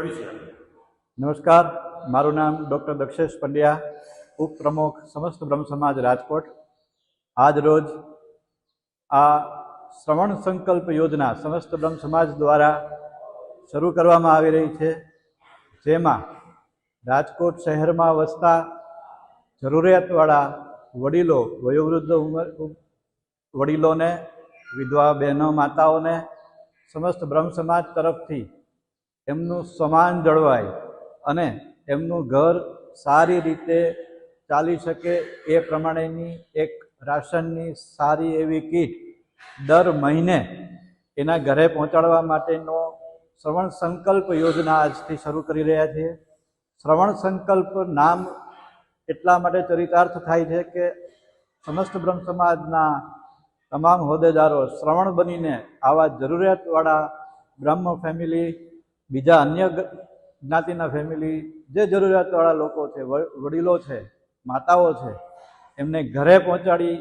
નમસ્કાર, મારું નામ ડૉક્ટર દક્ષેશ પંડ્યા, ઉપપ્રમુખ સમસ્ત બ્રહ્મ સમાજ રાજકોટ. આજ રોજ આ શ્રવણ સંકલ્પ યોજના સમસ્ત બ્રહ્મ સમાજ દ્વારા શરૂ કરવામાં આવી રહી છે, જેમાં રાજકોટ શહેરમાં વસતા જરૂરિયાતવાળા વડીલો, વયોવૃદ્ધ ઉંમર, વડીલોને, વિધવા બહેનો, માતાઓને સમસ્ત બ્રહ્મ સમાજ તરફથી એમનું સમાન જળવાય અને એમનું ઘર સારી રીતે ચાલી શકે એ પ્રમાણેની એક રાશનની સારી એવી કીટ દર મહિને એના ઘરે પહોંચાડવા માટેનો શ્રવણ સંકલ્પ યોજના આજથી શરૂ કરી રહ્યા છીએ. શ્રવણ સંકલ્પ નામ એટલા માટે ચરિતાર્થ થાય છે કે સમસ્ત બ્રહ્મ સમાજના તમામ હોદ્દેદારો શ્રવણ બનીને આવા જરૂરિયાતવાળા બ્રહ્મ ફેમિલી બીજા અન્ય જ્ઞાતિના ફેમિલી જે જરૂરિયાતવાળા લોકો છે વડીલો છે, માતાઓ છે, એમને ઘરે પહોંચાડી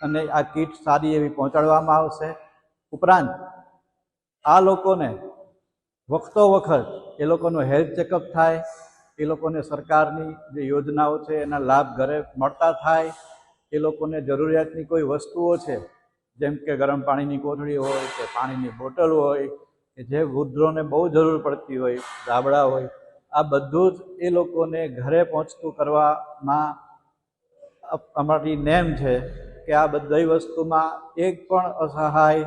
અને આ કીટ સારી એવી પહોંચાડવામાં આવશે. ઉપરાંત, આ લોકોને વખતો વખત એ લોકોનું હેલ્થ ચેકઅપ થાય, એ લોકોને સરકારની જે યોજનાઓ છે, એના લાભ ઘરે મળતા થાય, એ લોકોને જરૂરિયાતની કોઈ વસ્તુઓ છે, જેમ કે ગરમ પાણીની કોથળી હોય કે પાણીની બોટલ હોય જે વૃદ્ધોને બહુ જરૂર પડતી હોય, ગાબડા હોય, આ બધું જ એ લોકોને ઘરે પહોંચતું કરવામાં અમારી નેમ છે કે આ બધી વસ્તુમાં એક પણ અસહાય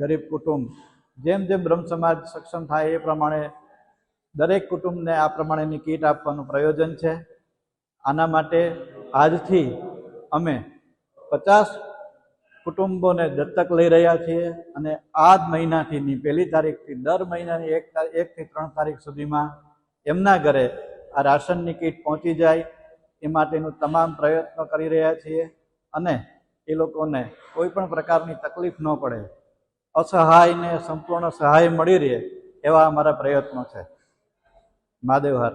ગરીબ કુટુંબ, જેમ જેમ બ્રહ્મ સમાજ સક્ષમ થાય એ પ્રમાણે દરેક કુટુંબને આ પ્રમાણેની કીટ આપવાનું પ્રયોજન છે. આના માટે આજથી અમે પચાસ કુટુંબોને દત્તક લઈ રહ્યા છીએ અને આ જ મહિનાથીની પહેલી તારીખથી દર મહિનાની એક એકથી ત્રણ તારીખ સુધીમાં એમના ઘરે આ રાશનની કીટ પહોંચી જાય એ માટેનું તમામ પ્રયત્નો કરી રહ્યા છીએ અને એ લોકોને કોઈ પણ પ્રકારની તકલીફ ન પડે. અસહાયને સંપૂર્ણ સહાય મળી રહે એવા અમારા પ્રયત્નો છે. મહાદેવ હર.